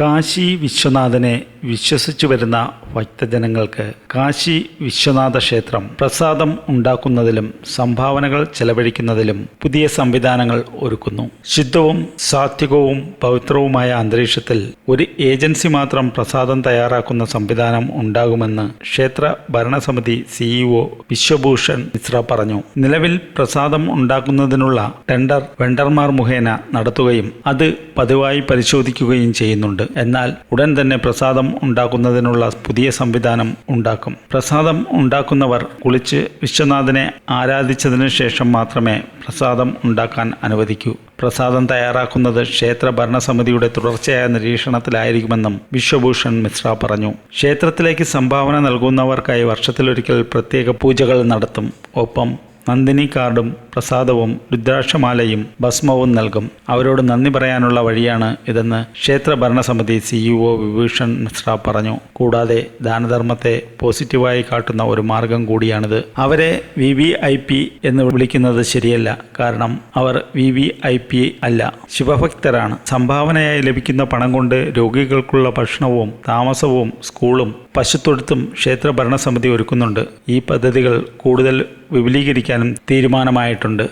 കാശി വിശ്വനാഥനെ വിശ്വസിച്ചു വരുന്ന ഭക്തജനങ്ങൾക്ക് കാശി വിശ്വനാഥ ക്ഷേത്രം പ്രസാദം ഉണ്ടാക്കുന്നതിലും സംഭാവനകൾ ചെലവഴിക്കുന്നതിലും പുതിയ സംവിധാനങ്ങൾ ഒരുക്കുന്നു. ശുദ്ധവും സാത്വികവും പവിത്രവുമായ അന്തരീക്ഷത്തിൽ ഒരു ഏജൻസി മാത്രം പ്രസാദം തയ്യാറാക്കുന്ന സംവിധാനം ഉണ്ടാകുമെന്ന് ക്ഷേത്ര ഭരണസമിതി സിഇഒ വിശ്വഭൂഷൺ മിശ്ര പറഞ്ഞു. നിലവിൽ പ്രസാദം ഉണ്ടാക്കുന്നതിനുള്ള ടെൻഡർ വെണ്ടർമാർ മുഖേന നടത്തുകയും അത് പതിവായി പരിശോധിക്കുകയും ചെയ്യുന്നുണ്ട്. എന്നാൽ ഉടൻ തന്നെ പ്രസാദം ഉണ്ടാക്കുന്നതിനുള്ള പുതിയ സംവിധാനം ഉണ്ടാക്കും. പ്രസാദം ഉണ്ടാക്കുന്നവർ കുളിച്ച് വിശ്വനാഥനെ ആരാധിച്ചതിനു ശേഷം മാത്രമേ പ്രസാദം ഉണ്ടാക്കാൻ അനുവദിക്കൂ. പ്രസാദം തയ്യാറാക്കുന്നത് ക്ഷേത്ര ഭരണസമിതിയുടെ തുടർച്ചയായ നിരീക്ഷണത്തിലായിരിക്കുമെന്നും വിശ്വഭൂഷൺ മിശ്ര പറഞ്ഞു. ക്ഷേത്രത്തിലേക്ക് സംഭാവന നൽകുന്നവർക്കായി വർഷത്തിലൊരിക്കൽ പ്രത്യേക പൂജകൾ നടത്തും. ഒപ്പം നന്ദിനി കാർഡും പ്രസാദവും രുദ്രാക്ഷമാലയും ഭസ്മവും നൽകും. അവരോട് നന്ദി പറയാനുള്ള വഴിയാണ് ഇതെന്ന് ക്ഷേത്ര ഭരണസമിതി സിഇഒ വിഭൂഷൺ മിശ്ര പറഞ്ഞു. കൂടാതെ ദാനധർമ്മത്തെ പോസിറ്റീവായി കാട്ടുന്ന ഒരു മാർഗം കൂടിയാണിത്. അവരെ വി വി ഐ പി എന്ന് വിളിക്കുന്നത് ശരിയല്ല. കാരണം അവർ വി വി ഐ പി അല്ല. ശിവഭക്തരാണ് സംഭാവനയായി ലഭിക്കുന്ന പണം കൊണ്ട് രോഗികൾക്കുള്ള ഭക്ഷണവും താമസവും സ്കൂളും പശുത്തൊഴുത്തും ക്ഷേത്ര ഭരണസമിതി ഒരുക്കുന്നുണ്ട്. ഈ പദ്ധതികൾ കൂടുതൽ വിപുലീകരിക്കാനും തീരുമാനമായിട്ടുണ്ട്.